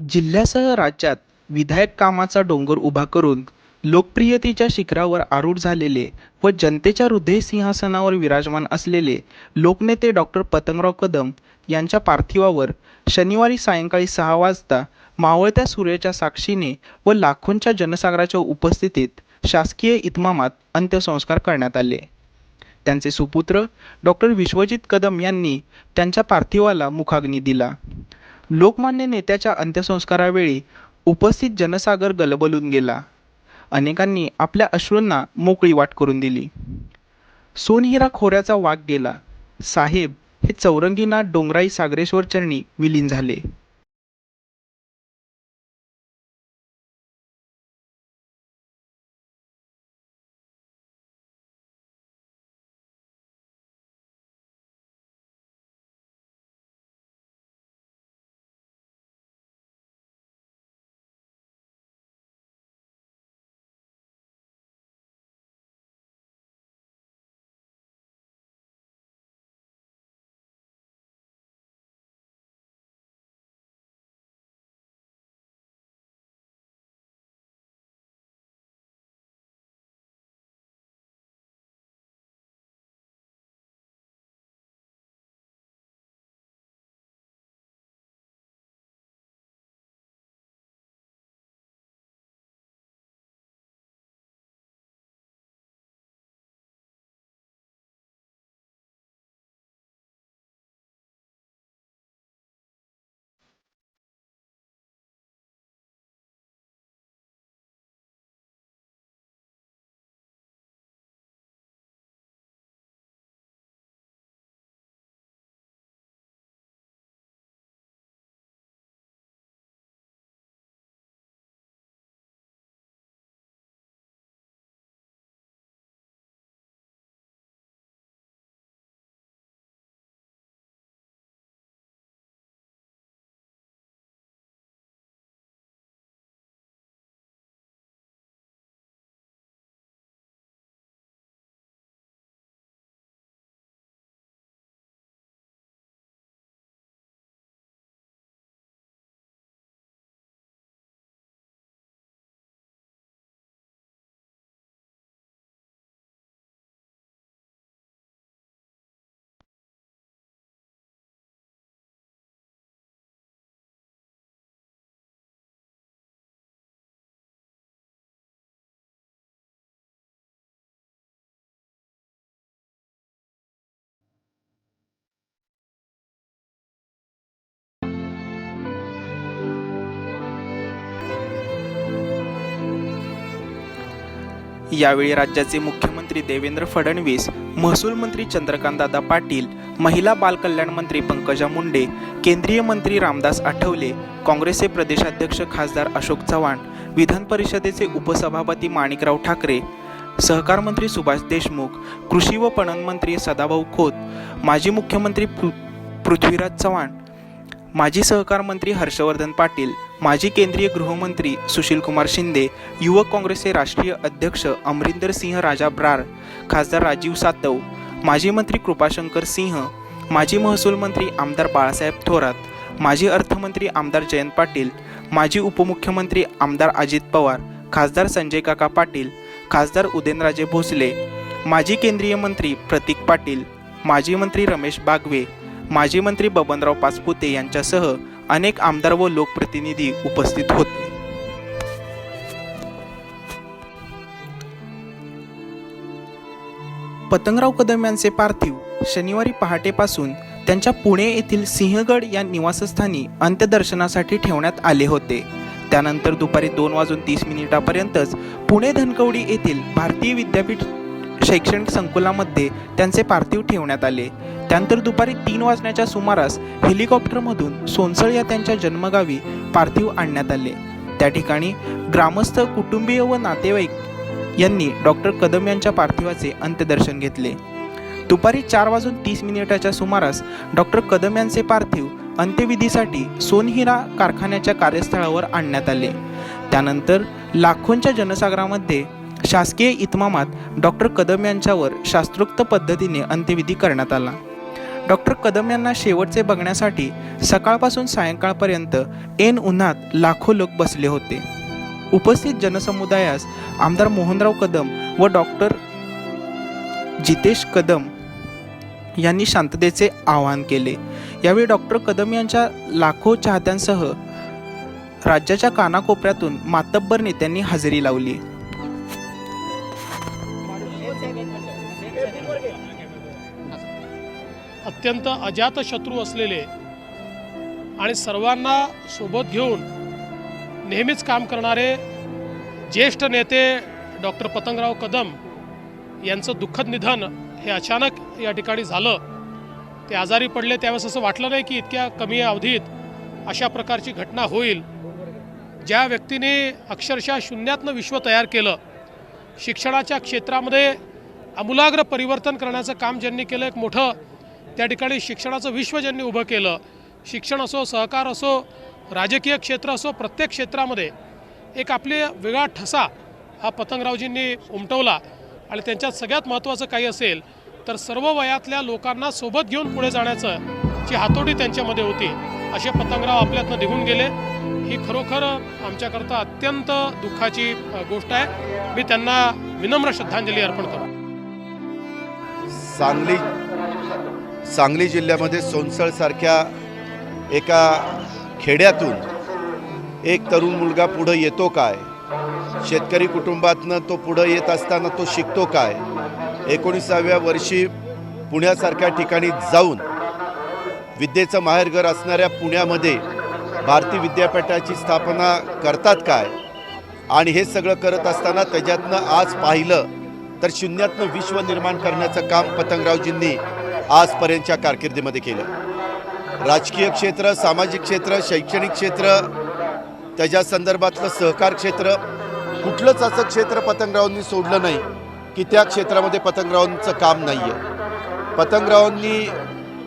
जिल्ह्यासह राज्यात विधायक कामाचा डोंगर उभा करून लोकप्रियतेच्या शिखरावर आरूढ झालेले व जनतेच्या हृदयसिंहासनावर विराजमान असलेले लोकनेते डॉक्टर पतंगराव कदम यांच्या पार्थिवावर शनिवारी सायंकाळी सहा वाजता मावळत्या सूर्याच्या साक्षीने व लाखोंच्या जनसागराच्या उपस्थितीत शासकीय इतमामात अंत्यसंस्कार करण्यात आले. त्यांचे सुपुत्र डॉक्टर विश्वजित कदम यांनी त्यांच्या पार्थिवाला मुखाग्नी दिला. लोकमान्य नेत्याच्या अंत्यसंस्कारावेळी उपस्थित जनसागर गलबलून गेला. अनेकांनी आपल्या अश्रूंना मोकळी वाट करून दिली. सोनहिरा खोऱ्याचा वाघ गेला. साहेब हे चौरंगीनाथ डोंगराई सागरेश्वर चरणी विलीन झाले. यावेळी राज्याचे मुख्यमंत्री देवेंद्र फडणवीस महसूल मंत्री चंद्रकांतदादा पाटील महिला बालकल्याण मंत्री पंकजा मुंडे केंद्रीय मंत्री रामदास आठवले काँग्रेसचे प्रदेशाध्यक्ष खासदार अशोक चव्हाण विधान परिषदेचे उपसभापती माणिकराव ठाकरे सहकार मंत्री सुभाष देशमुख कृषी व पणन मंत्री सदाभाऊ खोत माजी मुख्यमंत्री पृ पृथ्वीराज चव्हाण माजी सहकार मंत्री हर्षवर्धन पाटील माजी केंद्रीय गृहमंत्री सुशीलकुमार शिंदे युवक काँग्रेसचे राष्ट्रीय अध्यक्ष अमरिंदर सिंह राजा ब्रार खासदार राजीव सातव माजी मंत्री कृपाशंकर सिंह माजी महसूल मंत्री आमदार बाळासाहेब थोरात माजी अर्थमंत्री आमदार जयंत पाटील माजी उपमुख्यमंत्री आमदार अजित पवार खासदार संजय काका पाटील खासदार उदयनराजे भोसले माजी केंद्रीय मंत्री प्रतीक पाटील माजी मंत्री रमेश बागवे माजी मंत्री बबनराव पाचपुते यांच्यासह अनेक आमदार व लोकप्रतिनिधी उपस्थित होते. पतंगराव कदम यांचे पार्थिव शनिवारी पहाटेपासून त्यांच्या पुणे येथील सिंहगड या निवासस्थानी अंत्यदर्शनासाठी ठेवण्यात आले होते. त्यानंतर दुपारी दोन वाजून तीस मिनिटापर्यंतच पुणे धनकवडी येथील भारतीय विद्यापीठ शैक्षणिक संकुलामध्ये त्यांचे पार्थिव ठेवण्यात आले. त्यानंतर दुपारी तीन वाजण्याच्या सुमारास हेलिकॉप्टरमधून सोनसळ या त्यांच्या जन्मगावी पार्थिव आणण्यात आले. त्या ठिकाणी ग्रामस्थ कुटुंबीय व नातेवाईक यांनी डॉक्टर कदम यांच्या पार्थिवाचे अंत्यदर्शन घेतले. दुपारी चार वाजून तीस मिनिटाच्या सुमारास डॉक्टर कदम यांचे पार्थिव अंत्यविधीसाठी सोनहिरा कारखान्याच्या कार्यस्थळावर आणण्यात आले. त्यानंतर लाखोंच्या जनसागरामध्ये शासकीय इतमामात डॉक्टर कदम यांच्यावर शास्त्रोक्त पद्धतीने अंत्यविधी करण्यात आला. डॉक्टर कदम यांना शेवटचे बघण्यासाठी सकाळपासून सायंकाळपर्यंत ऐन उन्हात लाखो लोक बसले होते. उपस्थित जनसमुदायास आमदार मोहनराव कदम व डॉक्टर जितेश कदम यांनी शांततेचे आवाहन केले. यावेळी डॉक्टर कदम यांच्या लाखो चाहत्यांसह राज्याच्या कानाकोपऱ्यातून मातब्बर नेत्यांनी हजेरी लावली. अत्यंत अजातशत्रू असलेले आणि सर्वांना सोबत घेऊन नेहमीच काम करणारे ज्येष्ठ नेते डॉक्टर पतंगराव कदम यांचं दुःखद निधन हे अचानक या ठिकाणी झालं. ते आजारी पडले त्यावेळेस असं वाटलं नाही की इतक्या कमी अवधीत अशा प्रकारची घटना होईल. ज्या व्यक्तीने अक्षरशः शून्यातनं विश्व तयार केलं शिक्षणाच्या क्षेत्रामध्ये आमूलाग्र परिवर्तन करण्याचं काम ज्यांनी केलं एक मोठं त्या ठिकाणी शिक्षणाचं विश्व ज्यांनी उभं केलं शिक्षण असो सहकार असो राजकीय क्षेत्र असो प्रत्येक क्षेत्रामध्ये एक आपले वेगळा ठसा हा पतंगरावजींनी उमटवला. आणि त्यांच्यात सगळ्यात महत्त्वाचं काही असेल तर सर्व वयातल्या लोकांना सोबत घेऊन पुढे जाण्याचं जी हातोटी त्यांच्यामध्ये होती असे पतंगराव आपल्यातनं निघून गेले. ही खरोखर आमच्याकरता अत्यंत दुःखाची गोष्ट आहे. मी त्यांना विनम्र श्रद्धांजली अर्पण करतो. सांगली सांगली जिल्ह्यामध्ये सोनसळसारख्या एका खेड्यातून एक तरुण मुलगा पुढं येतो काय? शेतकरी कुटुंबातनं तो पुढं येत असताना तो शिकतो काय? एकोणीसाव्या वर्षी पुण्यासारख्या ठिकाणी जाऊन विद्येचं माहेरघर असणाऱ्या पुण्यामध्ये भारती विद्यापीठाची स्थापना करतात काय? आणि हे सगळं करत असताना त्याच्यातनं आज पाहिलं तर शून्यातनं विश्व निर्माण करण्याचं काम पतंगरावजींनी आजपर्यंतच्या कारकिर्दीमध्ये केलं. राजकीय क्षेत्र सामाजिक क्षेत्र शैक्षणिक क्षेत्र त्याच्या संदर्भातलं सहकार क्षेत्र कुठलंच असं क्षेत्र पतंगरावांनी सोडलं नाही की त्या क्षेत्रामध्ये पतंगरावांचं काम नाही आहे पतंगरावांनी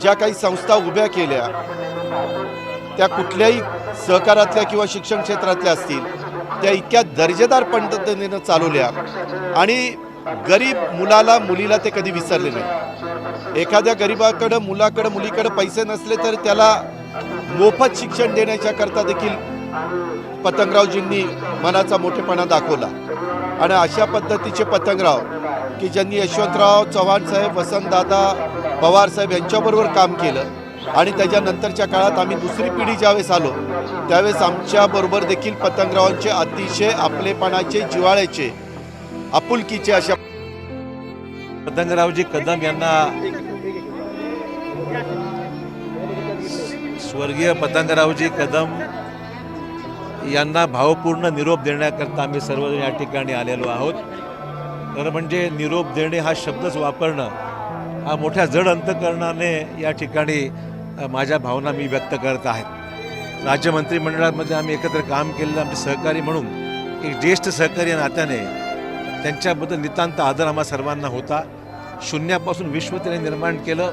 ज्या काही संस्था उभ्या केल्या त्या कुठल्याही सहकारातल्या किंवा शिक्षण क्षेत्रातल्या असतील त्या इतक्या दर्जेदार पद्धतीनं चालवल्या आणि गरीब मुलाला मुलीला ते कधी विसरले नाही एखाद्या गरिबाकडं मुलाकडं मुलीकडं पैसे नसले तर त्याला मोफत शिक्षण देण्याच्या करता देखील पतंगरावजींनी मनाचा मोठेपणा दाखवला. आणि अशा पद्धतीचे पतंगराव की ज्यांनी यशवंतराव चव्हाण साहेब वसंतदादा पवार साहेब यांच्याबरोबर काम केलं आणि त्याच्यानंतरच्या काळात आम्ही दुसरी पिढी ज्यावेळेस आलो त्यावेळेस आमच्याबरोबर देखील पतंगरावांचे अतिशय आपलेपणाचे जिवाळ्याचे आपुलकीचे अशा पतंगरावजी कदम यांना स्वर्गीय पतंगरावजी कदम यांना भावपूर्ण निरोप देण्याकरता आम्ही सर्वजण या ठिकाणी आलेलो आहोत. खरं म्हणजे निरोप देणे हा शब्दच वापरणं हा मोठ्या जड अंतकरणाने या ठिकाणी माझ्या भावना मी व्यक्त करत आहेत राज्य मंत्रिमंडळामध्ये आम्ही एकत्र काम केलेलं आमचे सहकारी म्हणून एक ज्येष्ठ सहकारी नात्याने त्यांच्याबद्दल नितांत आदर आम्हा सर्वांना होता. शून्यापासून विश्व त्याने निर्माण केलं.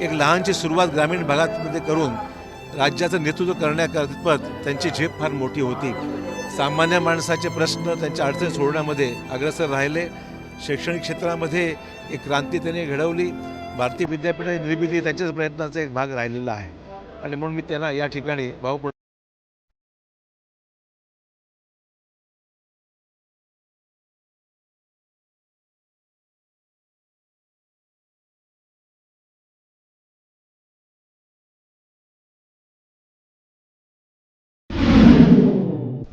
एक लहानशी सुरुवात ग्रामीण भागामध्ये करून राज्याचं नेतृत्व करण्याकरपत त्यांची झेप फार मोठी होती. सामान्य माणसाचे प्रश्न त्यांच्या अडचणी सोडण्यामध्ये अग्रसर राहिले. शैक्षणिक क्षेत्रामध्ये एक क्रांती त्यांनी घडवली. भारतीय विद्यापीठाची निर्मिती त्यांच्याच प्रयत्नाचा एक भाग राहिलेला आहे. आणि म्हणून मी त्यांना या ठिकाणी भावपूर्ण